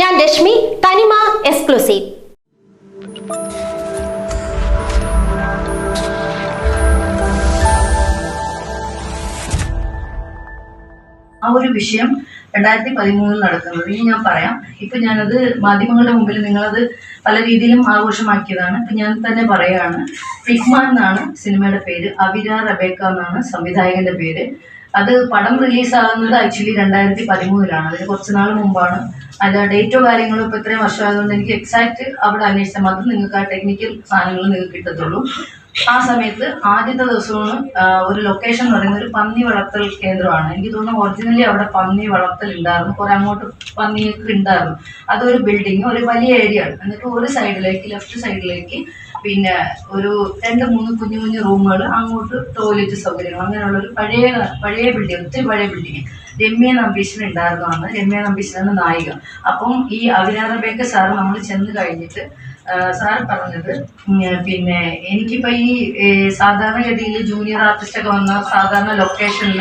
ഞാൻ രശ്മി തനിമ എക്സ്ക്ലൂസീവ്. ആ ഒരു വിഷയം രണ്ടായിരത്തി പതിമൂന്നിൽ നടക്കുന്നത്. ഇനി ഞാൻ പറയാം. ഇപ്പൊ ഞാനത് മാധ്യമങ്ങളുടെ മുമ്പിൽ നിങ്ങളത് പല രീതിയിലും ആഘോഷമാക്കിയതാണ്. ഇപ്പൊ ഞാൻ തന്നെ പറയാണ് ഫിഗ്മ എന്നാണ് സിനിമയുടെ പേര്. അവിര റബേക്ക എന്നാണ് സംവിധായകന്റെ പേര്. അത് പടം റിലീസാകുന്നത് ആക്ച്വലി രണ്ടായിരത്തി പതിമൂന്നിലാണ് അതിന് കുറച്ച് നാൾ മുമ്പാണ് അതിന്റെ ഡേറ്റോ കാര്യങ്ങളോ ഇപ്പൊ ഇത്രയും വർഷമായതുകൊണ്ട് എനിക്ക് എക്സാക്ട് അവിടെ അന്വേഷിച്ചാൽ മാത്രം നിങ്ങൾക്ക് ആ ടെക്നിക്കൽ സാധനങ്ങൾ നിങ്ങൾക്ക് കിട്ടത്തുള്ളൂ. ആ സമയത്ത് ആദ്യത്തെ ദിവസമാണ് ഒരു ലൊക്കേഷൻ എന്ന് പറയുന്നത് ഒരു പന്നി വളർത്തൽ കേന്ദ്രമാണ്. എനിക്ക് തോന്നുന്നു ഒറിജിനലി അവിടെ പന്നി വളർത്തൽ ഉണ്ടായിരുന്നു. കുറെ അങ്ങോട്ട് പന്നിയൊക്കെ ഉണ്ടായിരുന്നു. അതൊരു ബിൽഡിംഗ് ഒരു വലിയ ഏരിയ ആണ്. എന്നിട്ട് ഒരു സൈഡിലേക്ക് ലെഫ്റ്റ് സൈഡിലേക്ക് പിന്നെ ഒരു രണ്ട് മൂന്ന് കുഞ്ഞു കുഞ്ഞു റൂമുകൾ അങ്ങോട്ട് ടോയ്ലറ്റ് സൗകര്യങ്ങൾ അങ്ങനെയുള്ള ഒരു പഴയ പഴയ ബിൽഡിംഗ് ഒത്തിരി പഴയ ബിൽഡിംഗ് രമ്യ നമ്പീശൻ ഉണ്ടായിരുന്നു അന്ന് രമ്യ നമ്പീശനാണ് നായിക. അപ്പം ഈ അഭിനാറബേക്ക് സാറ് നമ്മൾ ചെന്ന് കഴിഞ്ഞിട്ട് സാർ പറഞ്ഞത് പിന്നെ എനിക്കിപ്പോ ഈ സാധാരണ സാധാരണഗതിയിൽ ജൂനിയർ ആർട്ടിസ്റ്റ് ഒക്കെ വന്ന സാധാരണ ലൊക്കേഷനിൽ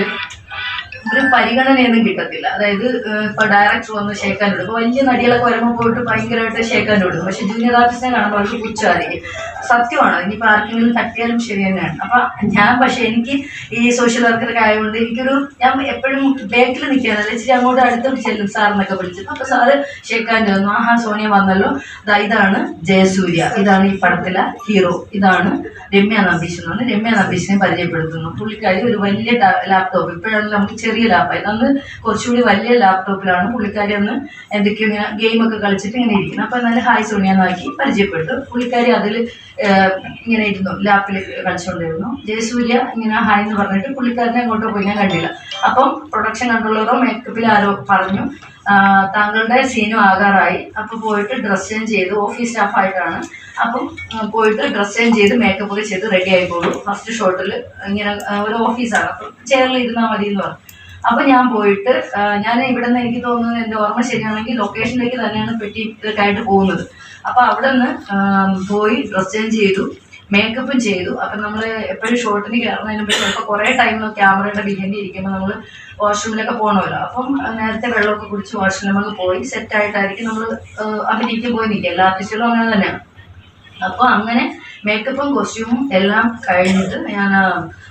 ഒരു പരിഗണനയൊന്നും കിട്ടത്തില്ല. അതായത് ഇപ്പൊ ഡയറക്ടർ വന്ന് ഷേക്കാൻ ഇപ്പൊ വലിയ നടികളൊക്കെ വരുമ്പോൾ പോയിട്ട് ഭയങ്കരമായിട്ട് ഷേക്കാൻ വിടും പക്ഷെ ജൂനിയർ ആർട്ടിസ്റ്റിനെ കാണുമ്പോൾ അവർക്ക് പുച്ഛമായിരിക്കും. സത്യമാണ്? ഇനിയിപ്പോൾ ആർക്കെങ്കിലും തട്ടിയാലും ശരി തന്നെയാണ്. അപ്പൊ ഞാൻ പക്ഷെ എനിക്ക് ഈ സോഷ്യൽ വർക്കറൊക്കെ ആയതുകൊണ്ട് എനിക്കൊരു ഞാൻ എപ്പോഴും ബാക്കിൽ നിൽക്കാനല്ല ഇച്ചിരി അങ്ങോട്ട് അടുത്തോട്ട് ചെല്ലും സാറിനൊക്കെ വിളിച്ചു അപ്പൊ സാറ് ഷേക്കാൻ തന്നു ആഹാ സോണിയ വന്നല്ലോ. ഇതാണ് ജയസൂര്യ. ഇതാണ് ഈ പടത്തിലെ ഹീറോ ഇതാണ് രമ്യ നബീഷ് എന്ന് പറഞ്ഞ് രമ്യ നബീഷിനെ പരിചയപ്പെടുത്തുന്നു. പുള്ളിക്കാരി ഒരു വലിയ ലാപ്ടോപ്പ് ഇപ്പോഴാണ് നമുക്ക് ചെറിയ ലാപ്പായി അന്ന് കുറച്ചുകൂടി വലിയ ലാപ്ടോപ്പിലാണ് പുള്ളിക്കാരി അന്ന് എന്തൊക്കെയോ ഇങ്ങനെ ഗെയിമൊക്കെ കളിച്ചിട്ട് ഇങ്ങനെ ഇരിക്കുന്നത്. അപ്പൊ നല്ല ഹായ് സോണിയ എന്നാക്കി പരിചയപ്പെട്ടു. പുള്ളിക്കാരി അതിൽ ഇങ്ങനെ ഇരുന്നു. ലാപ്പിൽ കളിച്ചുകൊണ്ടിരുന്നു ജയസൂര്യ ഇങ്ങനെ ഹായ് എന്ന് പറഞ്ഞിട്ട് പുള്ളിക്കാരനെ അങ്ങോട്ട് പോയി ഞാൻ കണ്ടില്ല. അപ്പം പ്രൊഡക്ഷൻ കൺട്രോളറോ മേക്കപ്പിൽ ആരോ പറഞ്ഞു താങ്കളുടെ സീനും ആകാറായി. അപ്പോൾ പോയിട്ട് ഡ്രസ് ചേഞ്ച് ചെയ്ത് ഓഫീസ് സ്റ്റാഫായിട്ടാണ് അപ്പം പോയിട്ട് ഡ്രസ് ചേഞ്ച് ചെയ്ത് മേക്കപ്പ് ഒക്കെ ചെയ്ത് റെഡി ആയിക്കോളൂ ഫസ്റ്റ് ഷോട്ടിൽ ഇങ്ങനെ ഒരു ഓഫീസാണ് അപ്പം ചെയറിൽ ഇരുന്നാൽ മതി എന്ന് പറഞ്ഞു. അപ്പൊ ഞാൻ പോയിട്ട് ഞാൻ ഇവിടെ നിന്ന് എനിക്ക് തോന്നുന്നത് എന്റെ ഓർമ്മ ശരിയാണെങ്കിൽ ലൊക്കേഷനിലേക്ക് തന്നെയാണ് പെട്ടി ആയിട്ട് പോകുന്നത്. അപ്പൊ അവിടെ നിന്ന് പോയി ഡ്രസ് ചേഞ്ച് ചെയ്തു മേക്കപ്പും ചെയ്തു. അപ്പൊ നമ്മൾ എപ്പോഴും ഷോട്ടിന് കയറുന്നതിന് മുമ്പ് ചിലപ്പോൾ കുറേ ടൈം ക്യാമറയുടെ ബിഹൈൻഡ് ഇരിക്കുമ്പോൾ നമ്മൾ വാഷ്റൂമിലൊക്കെ പോകണമല്ലോ അപ്പം നേരത്തെ വെള്ളമൊക്കെ കുടിച്ച് വാഷ്റൂമിലൊക്കെ പോയി സെറ്റ് ആയിട്ടായിരിക്കും നമ്മൾ അഭിനയിക്കാൻ പോയി നിൽക്കുക. എല്ലാ ആർട്ടിസ്റ്റുകളും അങ്ങനെ തന്നെയാണ്. അപ്പോൾ അങ്ങനെ മേക്കപ്പും കോസ്റ്റ്യൂമും എല്ലാം കഴിഞ്ഞിട്ട് ഞാൻ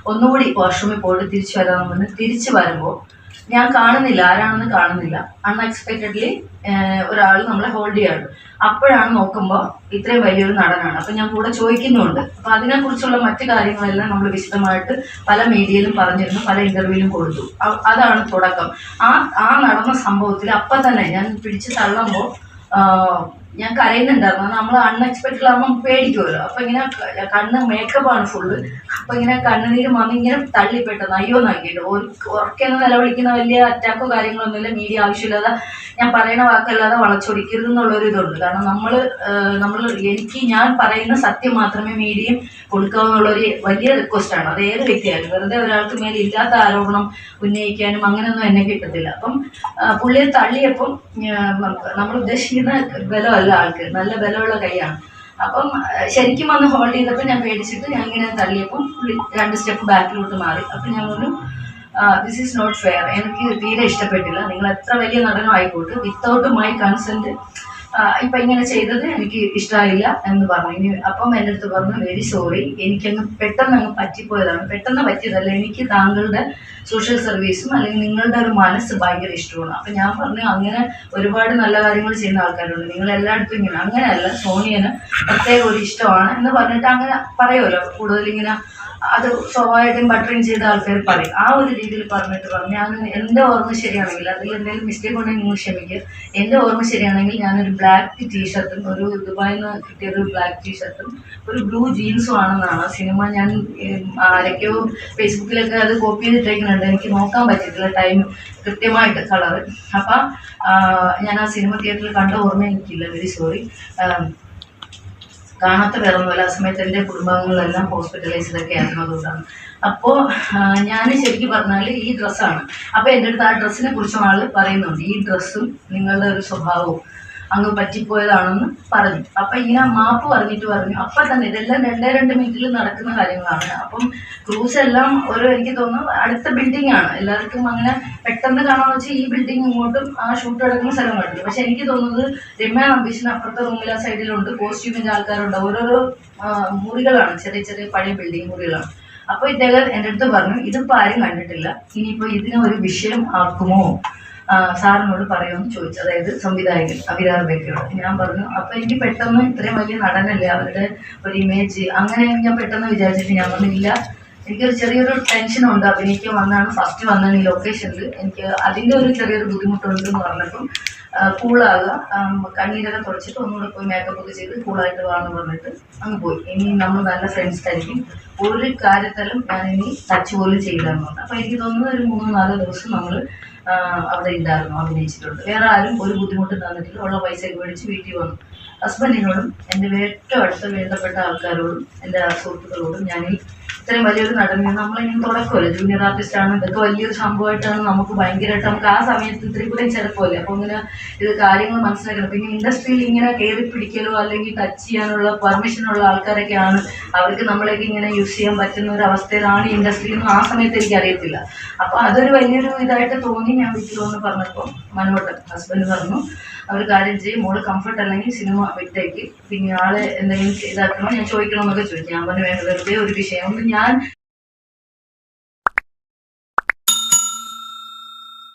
ഒന്നുകൂടി വാഷ്റൂമിൽ പോയിട്ട് തിരിച്ചു വരാമെന്ന് പറഞ്ഞ് തിരിച്ചു വരുമ്പോൾ ഞാൻ കാണുന്നില്ല ആരാണെന്ന് കാണുന്നില്ല. അൺഎക്സ്പെക്റ്റഡ്ലി ഒരാൾ നമ്മളെ ഹോൾഡ് ചെയ്യാണ് അപ്പോഴാണ് നോക്കുമ്പോൾ ഇത്രയും വലിയൊരു നടനാണ്. അപ്പം ഞാൻ കൂടെ ചോദിക്കുന്നുണ്ട്. അപ്പം അതിനെക്കുറിച്ചുള്ള മറ്റു കാര്യങ്ങളെല്ലാം നമ്മൾ വിശദമായിട്ട് പല മീഡിയയിലും പറഞ്ഞിരുന്നു പല ഇന്റർവ്യൂവിലും കൊടുത്തു. അതാണ് തുടക്കം. ആ ആ നടന്ന സംഭവത്തിൽ അപ്പം തന്നെ ഞാൻ പിടിച്ച് തള്ളുമ്പോൾ ഞാൻ കരയുന്നുണ്ടായിരുന്നു. നമ്മൾ അൺഎക്സ്പെക്റ്റഡ് ആകുമ്പോൾ പേടിക്കുമല്ലോ അപ്പൊ ഇങ്ങനെ കണ്ണ് മേക്കപ്പ് ആണ് ഫുള്ള് അപ്പൊ ഇങ്ങനെ കണ്ണുനീര് വന്ന് ഇങ്ങനെ തള്ളിപ്പെട്ടത്. അയ്യോ നോക്കിയിട്ട്. ഉറക്കെന്ന് നിലവിളിക്കുന്ന വലിയ അറ്റാക്കോ കാര്യങ്ങളൊന്നുമില്ല മീഡിയ ആവശ്യമില്ലാതെ ഞാൻ പറയുന്ന വാക്കല്ലാതെ വളച്ചൊടിക്കരുത് എന്നുള്ളൊരു ഇതുണ്ട്. കാരണം നമ്മൾ നമ്മൾ എനിക്ക് ഞാൻ പറയുന്ന സത്യം മാത്രമേ മീഡിയയും കൊടുക്കാവൂ എന്നുള്ളൊരു വലിയ റിക്വസ്റ്റ് ആണ്. അത് ഏത് വ്യക്തിയായാലും. വെറുതെ ഒരാൾക്ക് മേലെ ഇല്ലാത്ത ആരോപണം ഉന്നയിക്കാനും അങ്ങനെയൊന്നും എന്നെ കിട്ടത്തില്ല. അപ്പം പുള്ളിയെ തള്ളിയപ്പം നമ്മൾ ഉദ്ദേശിക്കുന്ന ബലമല്ല. ആൾക്ക് നല്ല ബലമുള്ള കൈയാണ്. അപ്പം ശരിക്കും വന്ന് ഹോൾഡ് ചെയ്തപ്പോൾ ഞാൻ പേടിച്ചിട്ട് ഞാൻ ഇങ്ങനെ തള്ളിയപ്പോൾ പുള്ളി രണ്ട് സ്റ്റെപ്പ് ബാക്കിലോട്ട് മാറി. അപ്പം ഞാൻ പറഞ്ഞു ദിസ് ഈസ് നോട്ട് ഫെയർ എനിക്ക് തീരെ ഇഷ്ടപ്പെട്ടില്ല. നിങ്ങൾ എത്ര വലിയ നടനം ആയിക്കോട്ടെ വിത്തൗട്ട് മൈ കൺസെന്റ് ഇപ്പൊ ഇങ്ങനെ ചെയ്തത് എനിക്ക് ഇഷ്ടമായില്ല എന്ന് പറഞ്ഞു. അപ്പം എന്റെ അടുത്ത് പറഞ്ഞു വെരി സോറി എനിക്കങ്ങ് പെട്ടെന്ന് അങ്ങ് പറ്റിപ്പോയതാണ്. പെട്ടെന്ന് പറ്റിയതല്ല. എനിക്ക് താങ്കളുടെ സോഷ്യൽ സർവീസും അല്ലെങ്കിൽ നിങ്ങളുടെ ഒരു മനസ്സ് ഭയങ്കര ഇഷ്ടമാണ്. അപ്പൊ ഞാൻ പറഞ്ഞു അങ്ങനെ ഒരുപാട് നല്ല കാര്യങ്ങൾ ചെയ്യുന്ന ആൾക്കാരുണ്ട്. നിങ്ങൾ എല്ലായിടത്തും ഇങ്ങനെ അങ്ങനെയല്ല സോണിയന് പ്രത്യേക ഒരു ഇഷ്ടമാണ് എന്ന് പറഞ്ഞിട്ട് അങ്ങനെ പറയുമല്ലോ. കൂടുതൽ ഇങ്ങനെ അത് സ്വാഭാവികമായിട്ടും ബട്ടറിങ് ചെയ്ത ആൾക്കാർ പറയും. ആ ഒരു രീതിയിൽ പറഞ്ഞിട്ട് പറഞ്ഞു. ഞാൻ എന്റെ ഓർമ്മ ശരിയാണെങ്കിൽ അതിൽ എന്തെങ്കിലും മിസ്റ്റേക്ക് ഉണ്ടെങ്കിൽ നിങ്ങൾ ക്ഷമിക്കുക എന്റെ ഓർമ്മ ശരിയാണെങ്കിൽ ഞാനൊരു ബ്ലാക്ക് ടീഷർട്ടും ഒരു ദുബായിൽ നിന്ന് കിട്ടിയ ഒരു ബ്ലാക്ക് ടീഷർട്ടും ഒരു ബ്ലൂ ജീൻസും ആണെന്നാണ് സിനിമ. ഞാൻ ആരൊക്കെയോ ഫേസ്ബുക്കിലൊക്കെ അത് കോപ്പി ചെയ്തിട്ടേക്കുന്നുണ്ട്. എനിക്ക് നോക്കാൻ പറ്റിയിട്ടില്ല ടൈം കൃത്യമായിട്ട് കളർ അപ്പം ഞാൻ ആ സിനിമ തിയേറ്ററിൽ കണ്ട ഓർമ്മ എനിക്കില്ല. വെരി സോറി കാണാത്ത വേറെ ഒന്നുമല്ല. ആ സമയത്ത് എന്റെ കുടുംബാംഗങ്ങളെല്ലാം ഹോസ്പിറ്റലൈസ്ഡൊക്കെ ആയിരുന്നു അതുകൊണ്ടാണ്. അപ്പോൾ ഞാൻ ശരിക്കും പറഞ്ഞാൽ ഈ ഡ്രസ്സാണ് അപ്പോൾ എന്റെ അടുത്ത് ആ ഡ്രസ്സിനെ കുറിച്ചും ആൾ പറയുന്നുണ്ട്. ഈ ഡ്രസ്സും നിങ്ങളുടെ ഒരു സ്വഭാവവും അങ്ങ് പറ്റിപ്പോയതാണെന്ന് പറഞ്ഞു. അപ്പൊ ഇങ്ങനെ മാപ്പ് പറഞ്ഞിട്ട് പറഞ്ഞു. അപ്പൊ തന്നെ ഇതെല്ലാം രണ്ടേ രണ്ട് മിനിറ്റിൽ നടക്കുന്ന കാര്യങ്ങളാണ്. അപ്പം ക്രൂസ് എല്ലാം ഒരു എനിക്ക് തോന്നുന്നു അടുത്ത ബിൽഡിംഗ് ആണ്. എല്ലാവർക്കും അങ്ങനെ പെട്ടെന്ന് കാണാൻ വെച്ചാൽ ഈ ബിൽഡിംഗ് ഇങ്ങോട്ടും ആ ഷൂട്ട് നടക്കുന്ന സ്ഥലം കണ്ടില്ല പക്ഷെ എനിക്ക് തോന്നുന്നത് രമ്യ അംബീഷൻ അപ്പുറത്തെ റൂമിൽ ആ സൈഡിലുണ്ട്. കോസ്റ്റ്യൂമിന്റെ ആൾക്കാരുണ്ട്. ഓരോരോ മുറികളാണ്. ചെറിയ ചെറിയ പഴയ ബിൽഡിംഗ് മുറികളാണ്. അപ്പൊ ഇദ്ദേഹം എന്റെ അടുത്ത് പറഞ്ഞു ഇതിപ്പോ ആരും കണ്ടിട്ടില്ല. ഇനിയിപ്പോ ഇതിനെ ഒരു വിഷയം ആക്കുമോ? സാറിനോട് പറയുമെന്ന് ചോദിച്ചു. അതായത് സംവിധായകൻ അഭിരാർ ബേക്കറോട് ഞാൻ പറഞ്ഞു അപ്പൊ എനിക്ക് പെട്ടെന്ന് ഇത്രയും വലിയ നടനല്ലേ അവരുടെ ഒരു ഇമേജ് അങ്ങനെ ഞാൻ പെട്ടെന്ന് വിചാരിച്ചിട്ട് ഞാൻ പറഞ്ഞില്ല എനിക്കൊരു ചെറിയൊരു ടെൻഷനുണ്ട് അഭിനയിക്കാൻ വന്നാണ് ഫസ്റ്റ് വന്നാണ് ഈ ലൊക്കേഷനിൽ എനിക്ക് അതിന്റെ ഒരു ചെറിയൊരു ബുദ്ധിമുട്ടുണ്ട് എന്ന് പറഞ്ഞപ്പം കൂളാകുക കണ്ണീരൊക്കെ തുടച്ചിട്ട് ഒന്നുകൂടെ പോയി മേക്കപ്പ് ഒക്കെ ചെയ്ത് കൂളായിട്ട് വാന്ന് പറഞ്ഞിട്ട് അങ്ങ് പോയി. ഇനി നമ്മൾ നല്ല ഫ്രണ്ട്സ് ആയിരിക്കും. ഒരു കാര്യത്തിലും ഞാൻ ഇനി ടച്ച് പോലും ചെയ്താൽ പറഞ്ഞു. അപ്പോൾ എനിക്ക് തോന്നുന്നത് ഒരു മൂന്ന് നാല് ദിവസം നമ്മൾ അവിടെ ഉണ്ടായിരുന്നു അഭിനയിച്ചിട്ടുണ്ട്. വേറെ ആരും ഒരു ബുദ്ധിമുട്ട് തന്നിട്ടില്ല. ഉള്ള പൈസ ഒക്കെ മേടിച്ച് വീട്ടിൽ വന്നു. ഹസ്ബൻഡിനോടും എന്റെ ഏറ്റവും അടുത്ത് വേണ്ടപ്പെട്ട ആൾക്കാരോടും എന്റെ സുഹൃത്തുക്കളോടും ഞാൻ ഈ ഇത്രയും വലിയൊരു നടനെ നമ്മളിങ്ങനെ തുടക്കമല്ലേ? ജൂനിയർ ആർട്ടിസ്റ്റ് ആണ്. ഇതൊക്കെ വലിയൊരു സംഭവമായിട്ടാണ് നമുക്ക് ഭയങ്കരമായിട്ട് നമുക്ക് ആ സമയത്ത് ഇത്രയും കൂടെ ചെറുപ്പമല്ലേ അപ്പോൾ ഇങ്ങനെ ഇത് കാര്യങ്ങൾ മനസ്സിലാക്കണം. പിന്നെ ഇൻഡസ്ട്രിയിൽ ഇങ്ങനെ കയറി പിടിക്കലോ അല്ലെങ്കിൽ ടച്ച് ചെയ്യാനുള്ള പെർമിഷനുള്ള ആൾക്കാരൊക്കെയാണ്. അവർക്ക് നമ്മളെയൊക്കെ ഇങ്ങനെ യൂസ് ചെയ്യാൻ പറ്റുന്ന ഒരു അവസ്ഥയിലാണ് ഈ ഇൻഡസ്ട്രി എന്ന് ആ സമയത്ത് എനിക്ക് അറിയത്തില്ല. അപ്പോൾ അതൊരു വലിയൊരു ഇതായിട്ട് തോന്നി ഞാൻ വീട്ടിൽ വന്ന് പറഞ്ഞപ്പോൾ മനോട്ടൻ ഹസ്ബൻഡ് പറഞ്ഞു അവർ കാര്യം ചെയ്യും. മോൾ കംഫർട്ട് അല്ലെങ്കിൽ സിനിമ വിട്ടേക്ക്. പിന്നെ ആളെ എന്തെങ്കിലും ഇതാക്കണോ ഞാൻ ചോദിക്കണമെന്നൊക്കെ ചോദിക്കും. പറഞ്ഞു വേണ്ട വെറുതെ ഒരു വിഷയം. ഞാൻ